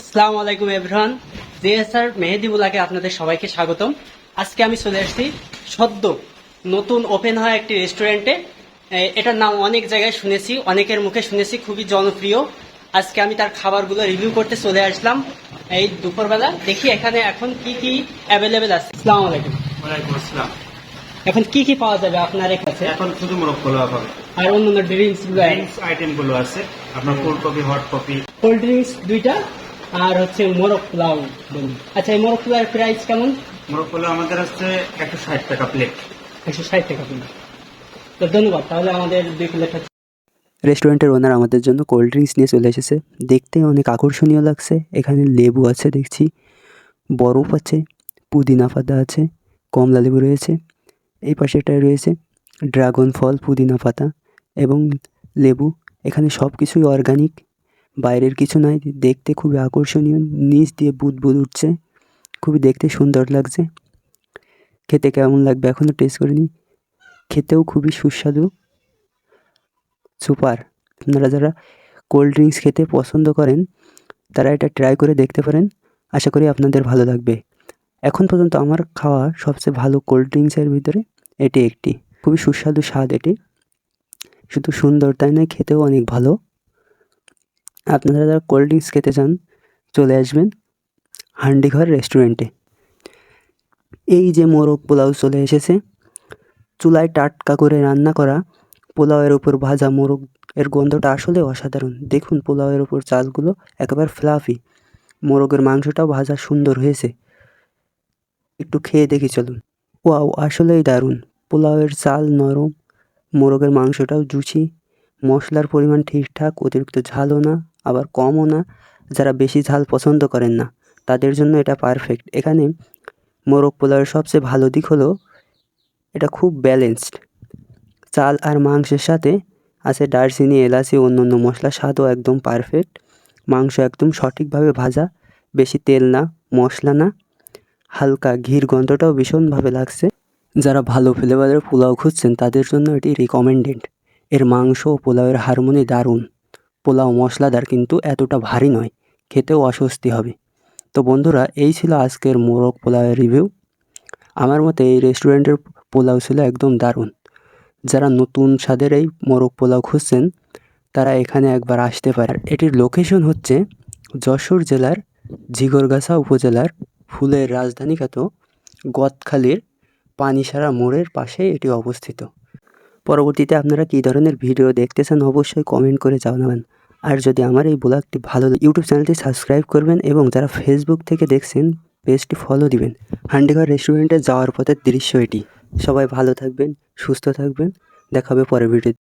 আসসালামু আলাইকুম এভরান আপনাদের সবাইকে স্বাগতম। আজকে আমি চলে আসছি সদ্য নতুন ওপেন হয় একটি রেস্টুরেন্টে এটার নাম অনেক জায়গায় শুনেছি অনেকের মুখে শুনেছি খুবই জনপ্রিয়। আজকে আমি তার খাবারগুলো রিভিউ করতে চলে আসলাম। এই দুপুরবেলা দেখি এখানে এখন কি কি অ্যাভেলেবেল আছে। আসসালামু আলাইকুম। ওয়ালাইকুম আসসালাম। এখন কি কি পাওয়া যাবে আপনার কাছে? এখন শুধু মোরগ পোলাও পাবে। আর অন্যান্য ড্রিঙ্কসগুলো? ড্রিঙ্কস আইটেমগুলো আছে। আপনার cold coffee hot coffee cold drinks দুইটা। আর হচ্ছে মোরগ পোলাও বলুন। আচ্ছা এই মোরগ পোলাওয়ের প্রাইস কেমন? মোরগ পোলাও আমাদের হচ্ছে একশো ষাট টাকা প্লেট একশো ষাট টাকা প্লেট তো ধন্যবাদ তাহলে আমাদের দুই প্লেট হচ্ছে। রেস্টুরেন্টের ওনার আমাদের জন্য কোল্ড ড্রিঙ্কস নিয়ে চলে এসেছে। দেখতে অনেক আকর্ষণীয় লাগছে। এখানে লেবু আছে দেখছি বরফ আছে পুদিনা পাতা আছে কমলা লেবু রয়েছে। এই পাশেটায় রয়েছে ড্রাগন ফল পুদিনা পাতা এবং লেবু। এখানে সব কিছুই অর্গানিক বাইরের কিছু নাই, দেখতে খুবই আকর্ষণীয়। নিচ দিয়ে বুদ বুদ উঠছে, খুবই দেখতে সুন্দর লাগছে। খেতে কেমন লাগবে এখনও টেস্ট করিনি। খেতেও খুবই সুস্বাদু। সুপার আপনারা যারা কোল্ড ড্রিঙ্কস খেতে পছন্দ করেন, তারা এটা ট্রাই করে দেখতে পারেন। আশা করি আপনাদের ভালো লাগবে। এখন পর্যন্ত আমার খাওয়া সবচেয়ে ভালো কোল্ড ড্রিঙ্কসের ভিতরে এটি একটি। খুবই সুস্বাদু স্বাদ এটি। শুধু সুন্দর তাই নয়, খেতেও অনেক ভালো। আপনারা যারা কোল্ড ড্রিঙ্কস খেতে চান, চলে আসবেন হান্ডিঘর রেস্টুরেন্টে এই যে মোরগ পোলাও চলে এসেছে, চুলায় টাটকা করে রান্না করা পোলাওয়ের উপর ভাজা মোরগ, এর গন্ধটা আসলে অসাধারণ। দেখুন পোলাওয়ের উপর চালগুলো একেবারে ফ্লাফি মোরগের মাংসটাও ভাজা সুন্দর হয়েছে। একটু খেয়ে দেখি চলুন। ওয়াও, আসলেই দারুণ। পোলাওয়ের চাল নরম, মোরগের মাংসটাও জুচি মশলার পরিমাণ ঠিকঠাক, অতিরিক্ত ঝালও না। আবার কমও না। যারা বেশি ঝাল পছন্দ করেন না, তাদের জন্য এটা পারফেক্ট এখানে মোরগ পোলাওয়ের সবচেয়ে ভালো দিক হলো এটা খুব ব্যালেন্সড চাল আর মাংসের সাথে আছে দারচিনি, এলাচি অন্য অন্য মশলা স্বাদও একদম পারফেক্ট মাংস একদম সঠিকভাবে ভাজা, বেশি তেল না, মশলা না। হালকা ঘির গন্ধটাও ভীষণভাবে লাগছে। যারা ভালো ফ্লেভারের পোলাও খুঁজছেন, তাদের জন্য এটি রিকমেন্ডেড এর মাংস ও পোলাওয়ের হারমোনি দারুণ। পোলাও মশলাদার কিন্তু এতটা ভারী নয়, খেতেও অস্বস্তি হবে। তো বন্ধুরা, এই ছিল আজকের মোরগ পোলাওয়ের রিভিউ। আমার মতে এই রেস্টুরেন্টের পোলাও ছিল একদম দারুণ। যারা নতুন স্বাদের এই মোরগ পোলাও খুঁজছেন, তারা এখানে একবার আসতে পারে এটির লোকেশন হচ্ছে যশোর জেলার ঝিগরগাছা উপজেলার ফুলের রাজধানী খ্যাত গদখালির পানিসারা মোড়ের পাশে এটি অবস্থিত। পরবর্তীতে আপনারা কী ধরনের ভিডিও দেখতে চান অবশ্যই কমেন্ট করে জানাবেন। আর যদি আমার এই ব্লগটি ভালো ইউটিউব চ্যানেলটি সাবস্ক্রাইব করবেন এবং যারা ফেসবুক থেকে দেখছেন, পেজটি ফলো দিবেন। হান্ডিঘর রেস্টুরেন্টে যাওয়ার পথের দৃশ্য এটি। সবাই ভালো থাকবেন, সুস্থ থাকবেন। দেখাবে পরের ভিডিও